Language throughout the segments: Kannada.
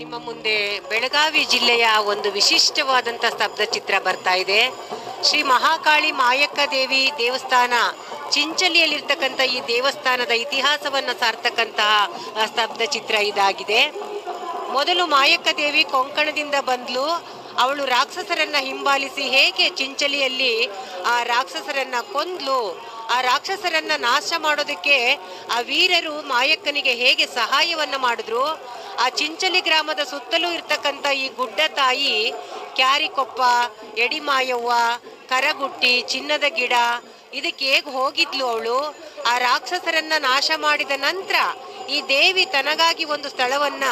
ನಿಮ್ಮ ಮುಂದೆ ಬೆಳಗಾವಿ ಜಿಲ್ಲೆಯ ಒಂದು ವಿಶಿಷ್ಟವಾದಂಥ ಸ್ತಬ್ಧ ಚಿತ್ರ ಬರ್ತಾ ಇದೆ. ಶ್ರೀ ಮಹಾಕಾಳಿ ಮಾಯಕ್ಕ ದೇವಿ ದೇವಸ್ಥಾನ, ಚಿಂಚಲಿಯಲ್ಲಿರ್ತಕ್ಕಂಥ ಈ ದೇವಸ್ಥಾನದ ಇತಿಹಾಸವನ್ನು ಸಾರ್ತಕ್ಕಂತಹ ಸ್ತಬ್ಧ ಚಿತ್ರ ಇದಾಗಿದೆ. ಮೊದಲು ಮಾಯಕ್ಕ ದೇವಿ ಕೊಂಕಣದಿಂದ ಬಂದ್ಲು. ಅವಳು ರಾಕ್ಷಸರನ್ನ ಹಿಂಬಾಲಿಸಿ ಹೇಗೆ ಚಿಂಚಲಿಯಲ್ಲಿ ಆ ರಾಕ್ಷಸರನ್ನ ಕೊಂದ್ಲು, ಆ ರಾಕ್ಷಸರನ್ನ ನಾಶ ಮಾಡೋದಕ್ಕೆ ಆ ವೀರರು ಮಾಯಕ್ಕನಿಗೆ ಹೇಗೆ ಸಹಾಯವನ್ನ ಮಾಡಿದ್ರು ಆ ಚಿಂಚಲಿ ಗ್ರಾಮದ ಸುತ್ತಲೂ ಇರ್ತಕ್ಕಂಥ ಈ ಗುಡ್ಡ ತಾಯಿ ಕ್ಯಾರಿಕೊಪ್ಪ, ಎಡಿಮಾಯವ್ವ, ಕರಗುಟ್ಟಿ, ಚಿನ್ನದ ಗಿಡ, ಇದಕ್ಕೆ ಹೇಗೆ ಹೋಗಿದ್ಲು ಅವಳು? ಆ ರಾಕ್ಷಸರನ್ನ ನಾಶ ಮಾಡಿದ ನಂತರ ಈ ದೇವಿ ತನಗಾಗಿ ಒಂದು ಸ್ಥಳವನ್ನ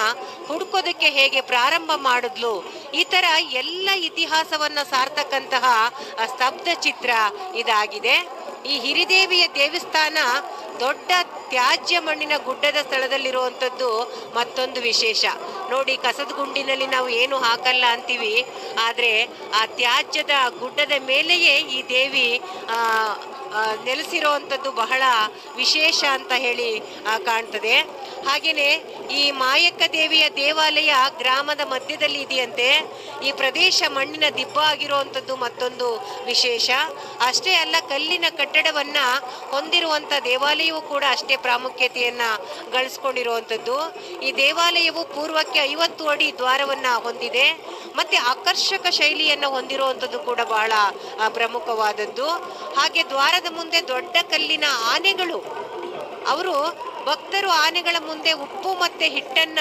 ಹುಡ್ಕೋದಕ್ಕೆ ಹೇಗೆ ಪ್ರಾರಂಭ ಮಾಡಿದ್ಲು? ಈ ತರ ಎಲ್ಲ ಇತಿಹಾಸವನ್ನ ಸಾರ್ತಕ್ಕಂತಹ ಸ್ತಬ್ಧ ಚಿತ್ರ ಇದಾಗಿದೆ. ಈ ಹಿರಿದೇವಿಯ ದೇವಸ್ಥಾನ ದೊಡ್ಡ ತ್ಯಾಜ್ಯ ಮಣ್ಣಿನ ಗುಡ್ಡದ ಸ್ಥಳದಲ್ಲಿರುವಂಥದ್ದು ಮತ್ತೊಂದು ವಿಶೇಷ. ನೋಡಿ, ಕಸದ ಗುಂಡಿನಲ್ಲಿ ನಾವು ಏನು ಹಾಕಲ್ಲ ಅಂತೀವಿ. ಆದರೆ ಆ ತ್ಯಾಜ್ಯದ ಗುಡ್ಡದ ಮೇಲೆಯೇ ಈ ದೇವಿ ನೆಲೆಸಿರುವಂಥದ್ದು ಬಹಳ ವಿಶೇಷ ಅಂತ ಹೇಳಿ ಕಾಣ್ತದೆ. ಹಾಗೆಯೇ ಈ ಮಾಯಕ್ಕ ದೇವಿಯ ದೇವಾಲಯ ಗ್ರಾಮದ ಮಧ್ಯದಲ್ಲಿ ಇದೆಯಂತೆ. ಈ ಪ್ರದೇಶ ಮಣ್ಣಿನ ದಿಬ್ಬ ಆಗಿರುವಂಥದ್ದು ಮತ್ತೊಂದು ವಿಶೇಷ. ಅಷ್ಟೇ ಅಲ್ಲ, ಕಲ್ಲಿನ ಕಟ್ಟಡವನ್ನ ಹೊಂದಿರುವಂಥ ದೇವಾಲಯವೂ ಕೂಡ ಅಷ್ಟೇ ಪ್ರಾಮುಖ್ಯತೆಯನ್ನ ಗಳಿಸ್ಕೊಂಡಿರುವಂಥದ್ದು ಈ ದೇವಾಲಯವು ಪೂರ್ವಕ್ಕೆ ಐವತ್ತು ಅಡಿ ದ್ವಾರವನ್ನ ಹೊಂದಿದೆ. ಮತ್ತೆ ಆಕರ್ಷಕ ಶೈಲಿಯನ್ನ ಹೊಂದಿರುವಂಥದ್ದು ಕೂಡ ಬಹಳ ಪ್ರಮುಖವಾದದ್ದು. ಹಾಗೆ ದ್ವಾರದ ಮುಂದೆ ದೊಡ್ಡ ಕಲ್ಲಿನ ಆನೆಗಳು. ಅವರು ಭಕ್ತರು ಆನೆಗಳ ಮುಂದೆ ಉಪ್ಪು ಮತ್ತೆ ಹಿಟ್ಟನ್ನ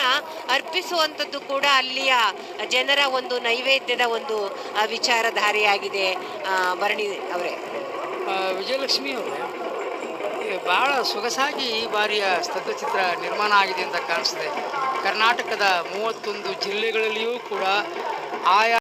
ಅರ್ಪಿಸುವಂಥದ್ದು ಕೂಡ ಅಲ್ಲಿಯ ಜನರ ಒಂದು ನೈವೇದ್ಯದ ಒಂದು ವಿಚಾರಧಾರೆಯಾಗಿದೆ ಭರಣಿ ಅವರೇ. ವಿಜಯಲಕ್ಷ್ಮಿ ಅವರೇ ಬಹಳ ಸೊಗಸಾಗಿ ಈ ಬಾರಿಯ ಸ್ತಬ್ಧಚಿತ್ರ ನಿರ್ಮಾಣ ಆಗಿದೆ ಅಂತ ಕಾಣಿಸ್ತದೆ. ಕರ್ನಾಟಕದ ಮೂವತ್ತೊಂದು ಜಿಲ್ಲೆಗಳಲ್ಲಿಯೂ ಕೂಡ ಆಯಾ